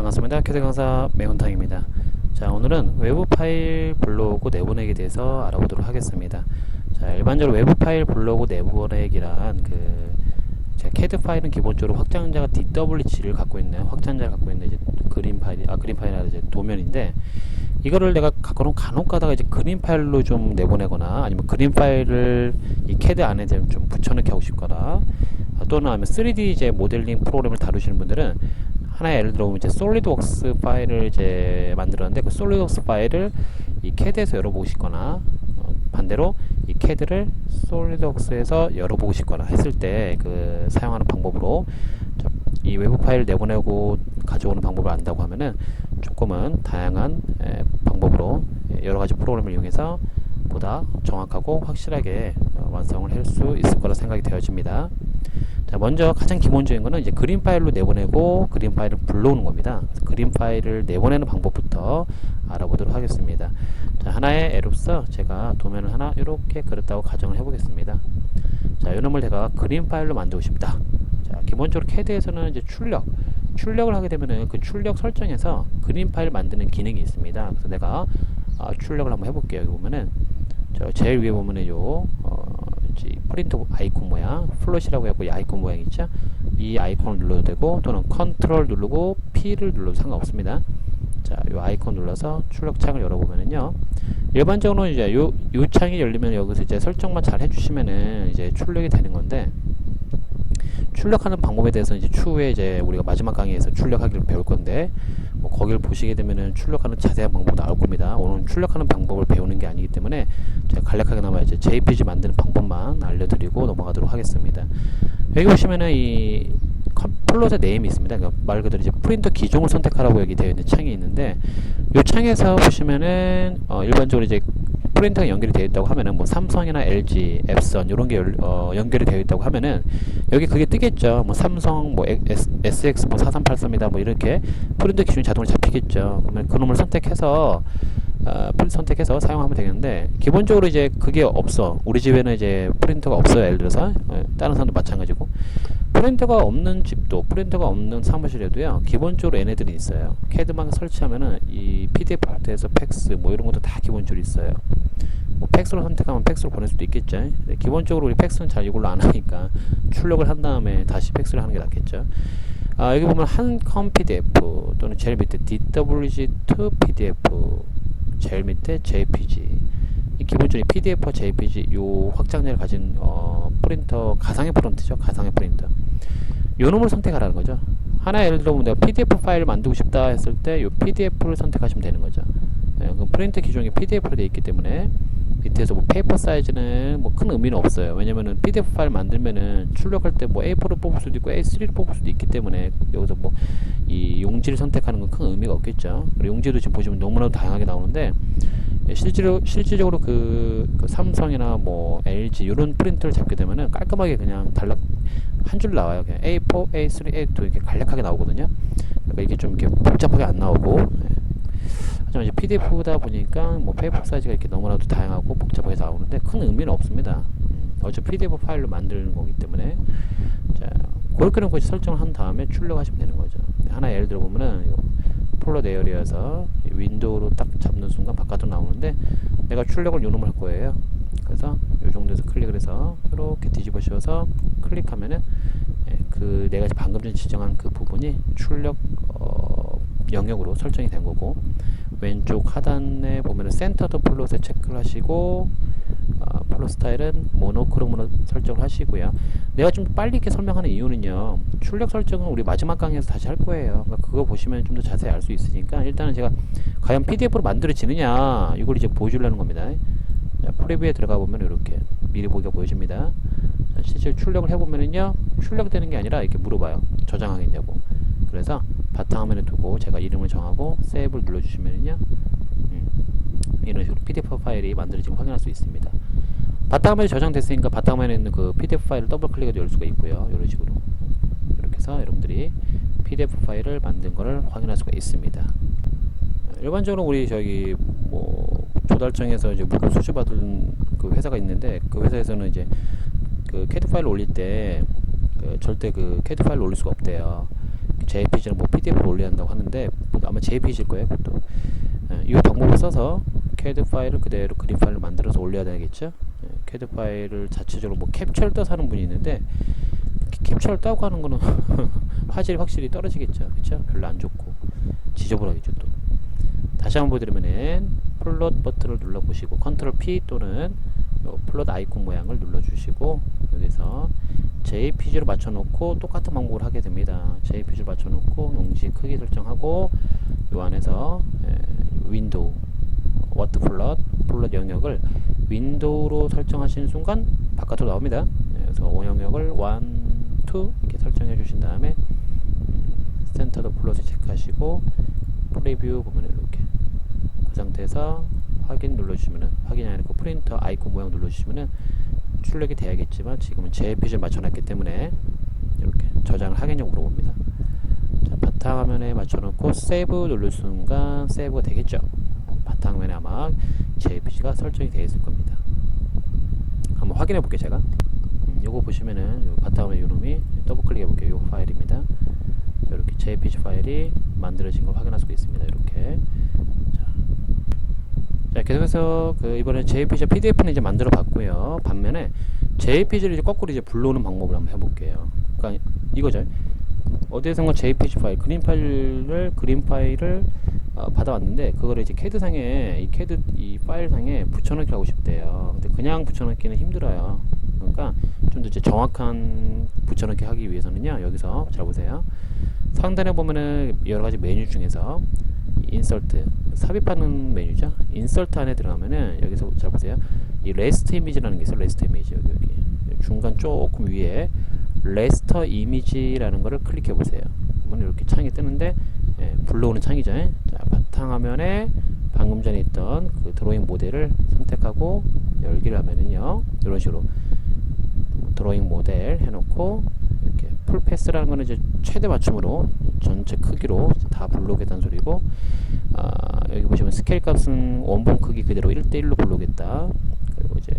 반갑습니다. 캐드 강사 매운탕입니다. 자, 오늘은 외부 파일 블로그 내보내기에 대해서 알아보도록 하겠습니다. 자, 일반적으로 외부 파일 블로그 내보내기란 그 자, 캐드 파일은 기본적으로 확장자가 DWG를 갖고 있는 확장자를 갖고 있는 이제 그림 파일, 아 그림 파일이라 이제 도면인데 이거를 내가 갖고는 간혹 가다가 이제 그림 파일로 좀 내보내거나 아니면 그림 파일을 이 캐드 안에 좀 붙여넣기 하고 싶거나 아, 또는 아니면 3D 이제 모델링 프로그램을 다루시는 분들은 하나의 예를 들어 이제 솔리드웍스 파일을 이제 만들었는데 그 솔리드웍스 파일을 이 캐드에서 열어보고 싶거나 어, 반대로 이 캐드를 솔리드웍스에서 열어보고 싶거나 했을 때 그 사용하는 방법으로 이 외부 파일 내보내고 가져오는 방법을 안다고 하면은 조금은 다양한 에, 방법으로 예, 여러 가지 프로그램을 이용해서 보다 정확하고 확실하게 어, 완성을 할 수 있을 거라 생각이 되어집니다. 자, 먼저 가장 기본적인 거는 이제 그림 파일로 내보내고 그림 파일을 불러오는 겁니다. 그림 파일을 내보내는 방법부터 알아보도록 하겠습니다. 자, 하나의 애로서 제가 도면을 하나 이렇게 그렸다고 가정을 해보겠습니다. 자, 이 놈을 제가 그림 파일로 만들고 싶다. 자, 기본적으로 캐드에서는 이제 출력, 출력을 하게 되면은 그 출력 설정에서 그림 파일 만드는 기능이 있습니다. 그래서 내가 아, 출력을 한번 해볼게요. 여기 보면은 저 제일 위에 보면은 요 어, 이제 프린트 아이콘 모양, 플롯이라고 해갖고 이 아이콘 모양 있죠? 이 아이콘을 눌러도 되고 또는 컨트롤 누르고 P를 눌러도 상관없습니다. 자, 이 아이콘 눌러서 출력 창을 열어보면은요. 일반적으로 이제 요, 요 창이 열리면 여기서 이제 설정만 잘 해주시면은 이제 출력이 되는 건데 출력하는 방법에 대해서 이제 추후에 이제 우리가 마지막 강의에서 출력하기를 배울 건데 뭐 거기를 보시게 되면은 출력하는 자세한 방법 나올 겁니다. 오늘 출력하는 방법을 배우는 게 아니기 때문에 제가 간략하게나마 이제 JPG 만드는 방법만 알려드리고 넘어가도록 하겠습니다. 여기 보시면은 이 플롯의 네임이 있습니다. 그러니까 말 그대로 이제 프린터 기종을 선택하라고 여기 되어 있는 창이 있는데 이 창에서 보시면은 어 일반적으로 이제 프린터가 연결이 되어 있다고 하면은 뭐 삼성이나 LG, 앱선 이런 게 열, 어, 연결이 되어 있다고 하면은 여기 그게 뜨겠죠. 뭐 삼성, 뭐 S, SX 뭐 4383이다 뭐 이렇게 프린터 기준이 자동으로 잡히겠죠. 그러면 그놈을 선택해서 어, 프린트 선택해서 사용하면 되겠는데 기본적으로 이제 그게 없어. 우리 집에는 이제 프린터가 없어요. 예를 들어서 어, 다른 사람도 마찬가지고 프린터가 없는 집도 프린터가 없는 사무실에도요. 기본적으로 얘네들이 있어요. 캐드만 설치하면은 이 PDF 파트에서 팩스 뭐 이런 것도 다 기본적으로 있어요. 뭐 팩스로 선택하면 팩스로 보낼 수도 있겠죠. 기본적으로 우리 팩스는 잘 이걸로 안 하니까 출력을 한 다음에 다시 팩스를 하는 게 낫겠죠. 아, 여기 보면 한컴 PDF 또는 제일 밑에 DWG2 PDF 제일 밑에 JPG 이 기본적인 PDF와 JPG 요 확장량을 가진 어, 프린터 가상의 프린터죠 가상의 프린터 요 놈을 선택하라는 거죠 하나 예를 들어 보면 내가 PDF 파일을 만들고 싶다 했을 때 요 PDF를 선택하시면 되는 거죠 예, 그 프린터 기종이 PDF로 되어 있기 때문에 밑에서 뭐 페이퍼 사이즈는 뭐 큰 의미는 없어요. 왜냐면은 PDF 파일 만들면은 출력할 때 뭐 A4를 뽑을 수도 있고 A3를 뽑을 수도 있기 때문에 여기서 뭐 이 용지를 선택하는 건 큰 의미가 없겠죠. 그리고 용지도 지금 보시면 너무나도 다양하게 나오는데 예, 실제로 실질적으로 그, 그 삼성이나 뭐 LG 이런 프린터를 잡게 되면은 깔끔하게 그냥 단락 한 줄 나와요. 그냥 A4, A3, A2 이렇게 간략하게 나오거든요. 그러니까 이게 좀 이렇게 복잡하게 안 나오고 예. 하지만 이제 PDF다 보니까 뭐 페이퍼 사이즈가 이렇게 너무나도 다양하고 복잡하게 나오는데 큰 의미는 없습니다. 음, 어차피 PDF 파일로 만드는 거기 때문에 자 그렇게 놓고 설정을 한 다음에 출력하시면 되는 거죠. 하나 예를 들어 보면은 폴로 내열이어서 윈도우로 딱 잡는 순간 바깥으로 나오는데 내가 출력을 요놈을 할 거예요. 그래서 요 정도에서 클릭을 해서 이렇게 뒤집어 씌워서 클릭하면은 예, 그 내가 방금 전에 지정한 그 부분이 출력 어, 영역으로 설정이 된 거고 왼쪽 하단에 보면은 센터드 플롯에 체크를 하시고 어, 플롯 스타일은 모노크롬으로 설정을 하시고요. 내가 좀 빨리 이렇게 설명하는 이유는요. 출력 설정은 우리 마지막 강의에서 다시 할 거예요. 그러니까 그거 보시면 좀 더 자세히 알 수 있으니까 일단은 제가 과연 PDF로 만들어지느냐 이걸 이제 보여주려는 겁니다. 자, 프리뷰에 들어가 보면 이렇게 미리 보기가 보여집니다. 자, 실제 출력을 해보면은요 출력되는 게 아니라 이렇게 물어봐요. 저장하겠냐고. 그래서 바탕화면에 두고 제가 이름을 정하고 세이브를 눌러주시면은요 음, 이런 식으로 PDF 파일이 만들어진 걸 확인할 수 있습니다. 바탕화면에 저장됐으니까 바탕화면에 있는 그 PDF 파일을 더블 클릭해도 열 수가 있고요. 이런 식으로 이렇게 해서 여러분들이 PDF 파일을 만든 거를 확인할 수가 있습니다. 일반적으로 우리 저기 뭐 조달청에서 이제 물건 수주받은 그 회사가 있는데 그 회사에서는 이제 그 캐드 파일 올릴 때 그 절대 그 캐드 파일 올릴 수가 없대요. JPG는 뭐 PDF로 올려야 한다고 하는데 뭐 아마 JPG일 거예요. 그것도 예, 이 방법을 써서 CAD 파일을 그대로 그림 파일로 만들어서 올려야 되겠죠. 예, CAD 파일을 자체적으로 뭐 캡처를 떠서 하는 분이 있는데 캡- 캡처를 따고 하는 거는 화질이 확실히 떨어지겠죠. 그렇죠? 별로 안 좋고 지저분하겠죠 또. 다시 한번 보여드리면은 플롯 버튼을 눌러 보시고 컨트롤 P 또는 요 플롯 아이콘 모양을 눌러 주시고 여기서 JPG로 맞춰 놓고 똑같은 방법을 하게 됩니다. JPG를 맞춰 놓고 용지 크기 설정하고 요 안에서 에, 윈도우 워트 플롯 영역을 윈도우로 설정하시는 순간 바깥으로 나옵니다. 네, 그래서 원 영역을 1, 2 이렇게 설정해 주신 다음에 음, 센터도 플롯을 체크하시고 프리뷰 보면 이렇게 그 상태에서 확인 눌러주시면은 확인이 아니고 프린터 아이콘 모양 눌러주시면은 출력이 돼야겠지만 지금은 JPG를 맞춰놨기 때문에 이렇게 저장을 하겠냐고 물어봅니다. 자, 바탕화면에 맞춰놓고 세이브 누를 순간 세이브가 되겠죠. 바탕화면에 아마 JPG가 설정이 되어 있을 겁니다. 한번 확인해 볼게요 제가. 음, 요거 보시면은 요 바탕화면 요놈이 더블 클릭해 볼게요. 요 파일입니다. 자, 이렇게 JPG 파일이 만들어진 걸 확인할 수가 있습니다. 이렇게. 자, 자 계속해서 그 이번에 JPG PDF는 이제 만들어 봤고요. 반면에 JPG를 이제 거꾸로 이제 불러오는 방법을 한번 해볼게요. 그러니까 이거죠. 어디에선가 JPG 파일, 그림 파일을 그림 파일을 어, 받아왔는데 그거를 이제 캐드 상에 이 캐드 이 파일 상에 붙여넣기 하고 싶대요. 근데 그냥 붙여넣기는 힘들어요. 그러니까 좀 더 이제 정확한 붙여넣기 하기 위해서는요. 여기서 잘 보세요. 상단에 보면은 여러 가지 메뉴 중에서 인설트 삽입하는 메뉴죠. 인설트 안에 들어가면은 여기서 잘 보세요. 이 레스트 이미지라는 게 있어요. 레스트 이미지 여기 여기 중간 조금 위에 레스터 이미지라는 거를 클릭해 보세요. 그러면 이렇게 창이 뜨는데 예, 불러오는 창이죠. 자, 바탕화면에 방금 전에 있던 그 드로잉 모델을 선택하고 열기를 하면은요. 이런 식으로 드로잉 모델 해놓고 이렇게 풀 패스라는 거는 이제 최대 맞춤으로 전체 크기로 다 불러오겠다는 소리고 아, 여기 보시면 스케일 값은 원본 크기 그대로 1대1로 불러오겠다. 그리고 이제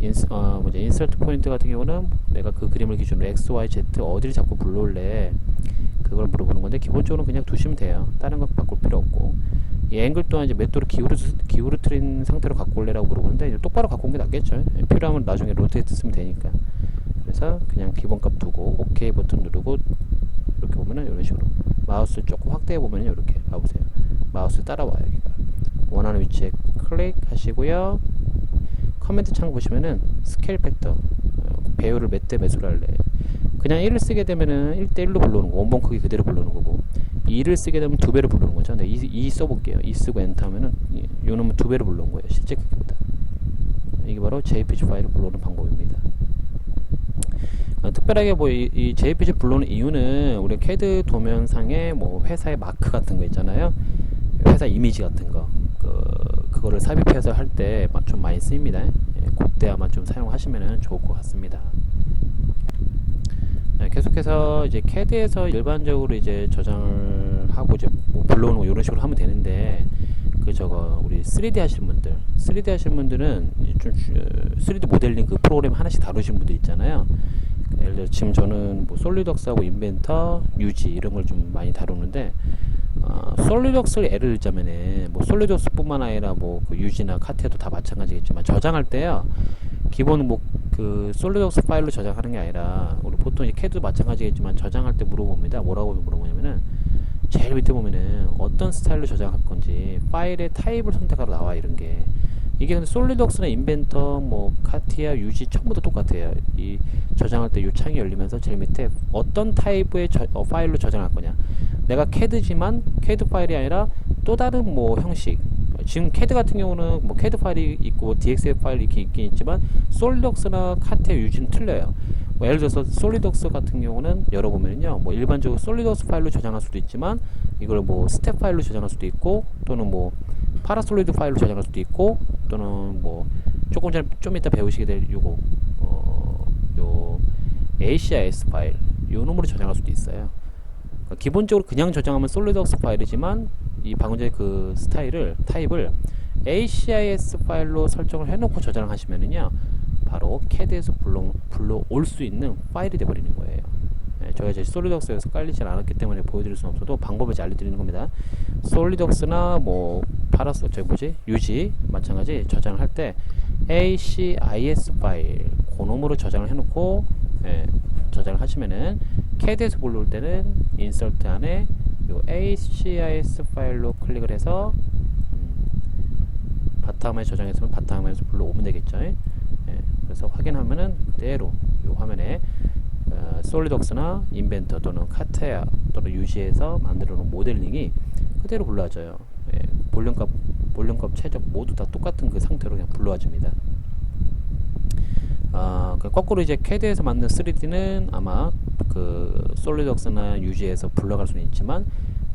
인스, 어, 뭐지, 인서트 포인트 같은 경우는 내가 그 그림을 기준으로 x, y, z 어디를 잡고 불러올래? 그걸 물어보는 건데 기본적으로 그냥 두시면 돼요. 다른 거 바꿀 필요 없고. 이 앵글 또한 이제 몇 도로 기울어 기울어뜨린 상태로 갖고 올래라고 물어보는데 이제 똑바로 갖고 온 게 낫겠죠. 예, 필요하면 나중에 로테이트 쓰면 되니까. 그래서 그냥 기본값 두고 OK 버튼 누르고 이렇게 보면은 이런 식으로 마우스 조금 확대해 보면은 이렇게 봐보세요 마우스 따라와요 여기가. 원하는 위치에 클릭하시고요. 커맨드 창 보시면은 스케일 팩터 어, 배율을 몇 대 몇으로 할래. 그냥 1을 쓰게 되면은 1대1로 불러오는 거 원본 크기 그대로 불러오는 거고 2를 쓰게 되면 두 배로 불러오는 거죠. 근데 2, 2 써볼게요. 2 쓰고 엔터 하면은 이- 요 놈은 두 배로 불러온 거예요 실제 크기보다. 이게 바로 JPG 파일을 불러오는 방법입니다. 어, 특별하게 뭐이 JPG 불러오는 이유는 우리 CAD 도면상에 뭐 회사의 마크 같은 거 있잖아요. 회사 이미지 같은 거. 그, 그거를 삽입해서 할 때 좀 많이 쓰입니다. 예, 그때 아마 좀 사용하시면 좋을 것 같습니다. 네, 계속해서 이제 CAD에서 일반적으로 이제 저장을 하고 이제 뭐 불러오는 거 이런 식으로 하면 되는데 그 저거 우리 3D 하시는 분들 3D 하시는 분들은 좀 주- 3D 모델링 그 프로그램 하나씩 다루시는 분들 있잖아요. 예를 들어 지금 저는 뭐 솔리덕스하고 인벤터, 유지 이런 걸 좀 많이 다루는데 어, 솔리덕스를 예를 들자면은 뭐 솔리덕스뿐만 아니라 뭐 그 유지나 카티아도 다 마찬가지겠지만 저장할 때요. 기본 뭐 그 솔리덕스 파일로 저장하는 게 아니라 우리 보통 이제 캐드도 마찬가지겠지만 저장할 때 물어봅니다. 뭐라고 물어보냐면은 제일 밑에 보면은 어떤 스타일로 저장할 건지 파일의 타입을 선택하러 나와 이런 게. 이게 근데 솔리덕스나 인벤터 뭐 카티아 유지 전부 다 똑같아요. 이 저장할 때이 창이 열리면서 제일 밑에 어떤 타입의 저- 어, 파일로 저장할 거냐 내가 캐드지만 캐드 파일이 아니라 또 다른 뭐 형식 지금 캐드 같은 경우는 뭐 캐드 파일이 있고 DXF 파일이 이렇게 있긴 있지만 솔리덕스나 카티아 유지는 틀려요 뭐 예를 들어서 솔리덕스 같은 경우는 열어보면요 뭐 일반적으로 솔리덕스 파일로 저장할 수도 있지만 이걸 뭐 스텝 파일로 저장할 수도 있고 또는 뭐 파라솔리드 파일로 저장할 수도 있고 또는 뭐 조금 전에 좀 이따 배우시게 될 요거 어 요 ACIS 파일 요 놈으로 저장할 수도 있어요. 그러니까 기본적으로 그냥 저장하면 솔리덕스 파일이지만 이 방금 전에 그 스타일을 타입을 ACIS 파일로 설정을 해놓고 저장을 하시면은요 바로 CAD에서 불러 불러올 수 있는 파일이 돼버리는 거예요. 예, 예, 저희가 이제 솔리덕스에서 깔리질 않았기 때문에 보여드릴 수는 없어도 방법을 이제 알려드리는 겁니다. 솔리덕스나 뭐 파라스 저 뭐지 유지 마찬가지 저장을 할 때 ACIS 파일 고놈으로 저장을 해놓고 예, 저장을 하시면은 CAD에서 불러올 때는 인서트 안에 요 ACIS 파일로 클릭을 해서 음, 바탕화면에 저장했으면 바탕화면에서 불러오면 되겠죠. 예, 그래서 확인하면은 그대로 요 화면에 어, 솔리덕스나 인벤터 또는 카테아 또는 유지에서 만들어 놓은 모델링이 그대로 불러와져요. 예, 볼륨값, 볼륨값 최적 모두 다 똑같은 그 상태로 그냥 불러와집니다. 아, 그 거꾸로 이제 CAD에서 만든 3D는 아마 그 솔리덕스나 유지에서 불러갈 수는 있지만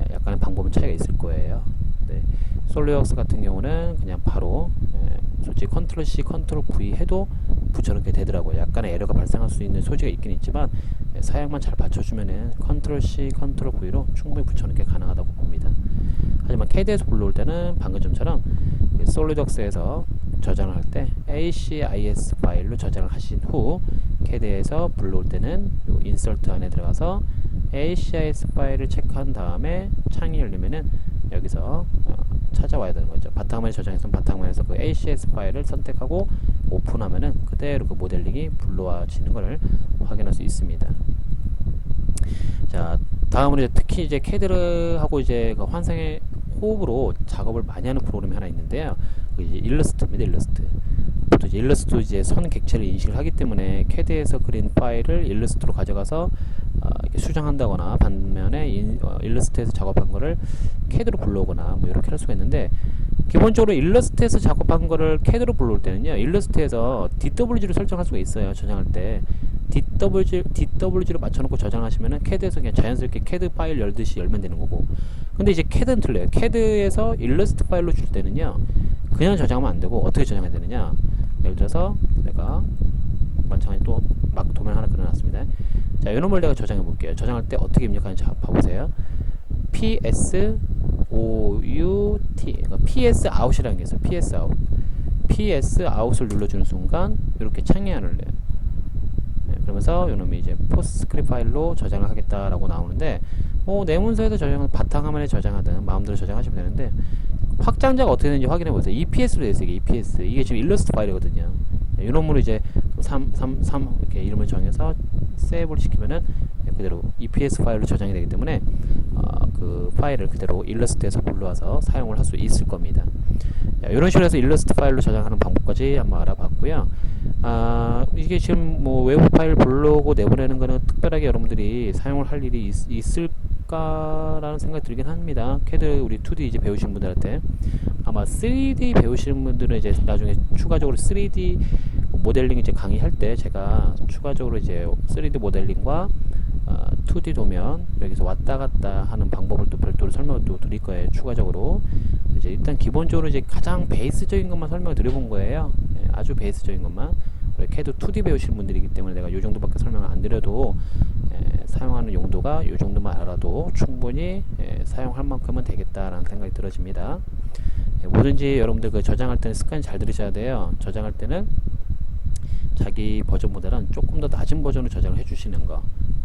예, 약간의 방법은 차이가 있을 거예요. 네. 솔리덕스 같은 경우는 그냥 바로 예, 솔직히 컨트롤 C, 컨트롤 V 해도 붙여넣게 되더라고요. 약간의 에러가 발생할 수 있는 소지가 있긴 있지만 예, 사양만 잘 받쳐주면은 컨트롤 C, 컨트롤 V로 충분히 붙여넣기 가능하다고 봅니다. 하지만 CAD에서 불러올 때는 방금 전처럼 그 솔리덕스에서 저장을 할때 ACIS 파일로 저장을 하신 후 CAD에서 불러올 때는 요 인서트 안에 들어가서 ACIS 파일을 체크한 다음에 창이 열리면은 여기서 어, 찾아와야 되는 거죠. 바탕화면에 저장했으면 바탕화면에서 그 ACS 파일을 선택하고 오픈하면은 그대로 그 모델링이 불러와지는 것을 확인할 수 있습니다. 자, 다음으로 이제 특히 이제 캐드하고 이제 그 환상의 호흡으로 작업을 많이 하는 프로그램이 하나 있는데요. 그 이제 일러스트입니다. 일러스트. 보통 이제 일러스트 이제 선 객체를 인식을 하기 때문에 캐드에서 그린 파일을 일러스트로 가져가서 어, 수정한다거나 반면에 인, 어, 일러스트에서 작업한 거를 캐드로 불러오거나 뭐 이렇게 할 수가 있는데 기본적으로 일러스트에서 작업한 거를 캐드로 불러올 때는요 일러스트에서 DWG로 설정할 수가 있어요 저장할 때 DWG, DWG로 맞춰놓고 저장하시면은 캐드에서 그냥 자연스럽게 캐드 파일 열듯이 열면 되는 거고. 근데 이제 캐드는 틀려요. 캐드에서 일러스트 파일로 줄 때는요 그냥 저장하면 안 되고 어떻게 저장해야 되느냐. 예를 들어서 내가 마찬가지 또 막 도면 하나 그려놨습니다. 자 이놈을 내가 저장해 볼게요. 저장할 때 어떻게 입력하는지 봐보세요. PS OUT 그러니까 PS out이라는 게 있어요. PS out PS out을 눌러주는 순간 이렇게 내요. 네, 그러면서 이놈이 이제 포스크립 파일로 저장을 하겠다라고 나오는데 뭐 내 문서에도 저장 바탕화면에 저장하든 마음대로 저장하시면 되는데 확장자가 어떻게 되는지 확인해 보세요 EPS로 되어 있어요 EPS 이게 지금 일러스트 파일이거든요 네, 이놈으로 이제 3, 3, 3 이렇게 이름을 정해서 세이브를 시키면은 그대로 EPS 파일로 저장이 되기 때문에 어, 그 파일을 그대로 일러스트에서 불러와서 사용을 할 수 있을 겁니다. 자, 이런 식으로 해서 일러스트 파일로 저장하는 방법까지 한번 알아봤고요. 아, 이게 지금 뭐 외부 파일 불러오고 내보내는 거는 특별하게 여러분들이 사용을 할 일이 있, 있을까라는 생각이 들긴 합니다. 캐드 우리 2D 이제 배우신 분들한테 아마 3D 배우시는 분들은 이제 나중에 추가적으로 3D 모델링 이제 강의할 때 제가 추가적으로 이제 3D 모델링과 어, 2D 도면 여기서 왔다 갔다 하는 방법을 또 별도로 설명을 또 드릴 거예요. 추가적으로 이제 일단 기본적으로 이제 가장 베이스적인 것만 설명을 드려본 거예요. 예, 아주 베이스적인 것만. 캐드 2D 배우시는 분들이기 때문에 내가 이 정도밖에 설명을 안 드려도 예, 사용하는 용도가 이 정도만 알아도 충분히 예, 사용할 만큼은 되겠다라는 생각이 들어집니다. 예, 뭐든지 여러분들 그 저장할 때는 습관이 잘 들으셔야 돼요. 저장할 때는 자기 버전보다는 조금 더 낮은 버전으로 저장을 해주시는 거.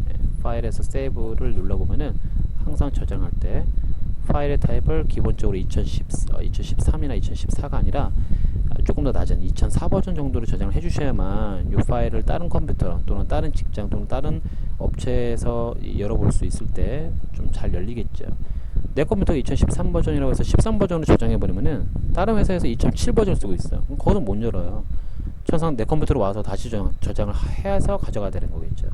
예, 파일에서 세이브를 눌러보면은 항상 저장할 때 파일의 타입을 기본적으로 2010, 어, 2013이나 2014가 아니라 아, 조금 더 낮은 2004 버전 정도로 저장을 해주셔야만 이 파일을 다른 컴퓨터 또는 다른 직장 또는 다른 업체에서 열어볼 수 있을 때 좀 잘 열리겠죠. 내 컴퓨터가 2013 버전이라고 해서 13 버전으로 저장해 버리면은 다른 회사에서 2007 버전을 쓰고 있어. 그럼 거기는 못 열어요. 천상 내 컴퓨터로 와서 다시 저장, 저장을 해서 가져가야 되는 거겠죠.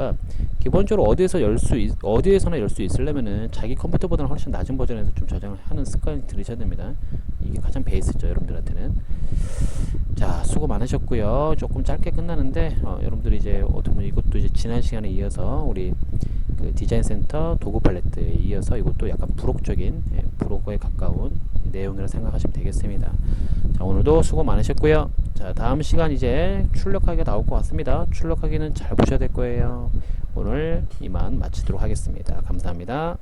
그러니까 기본적으로 어디에서 열 수 어디에서나 열 수 있으려면은 자기 컴퓨터보다는 훨씬 낮은 버전에서 좀 저장을 하는 습관이 들으셔야 됩니다. 이게 가장 베이스죠, 여러분들한테는. 자, 수고 많으셨고요. 조금 짧게 끝나는데 어, 여러분들이 이제 어떻게 보면 이것도 이제 지난 시간에 이어서 우리 그 디자인 센터 도구 팔레트에 이어서 이것도 약간 부록적인 예, 부록에 가까운 내용이라 생각하시면 되겠습니다. 자, 오늘도 수고 많으셨고요. 자, 다음 시간 이제 출력하기가 나올 것 같습니다. 출력하기는 잘 보셔야 될 거예요. 오늘 이만 마치도록 하겠습니다. 감사합니다.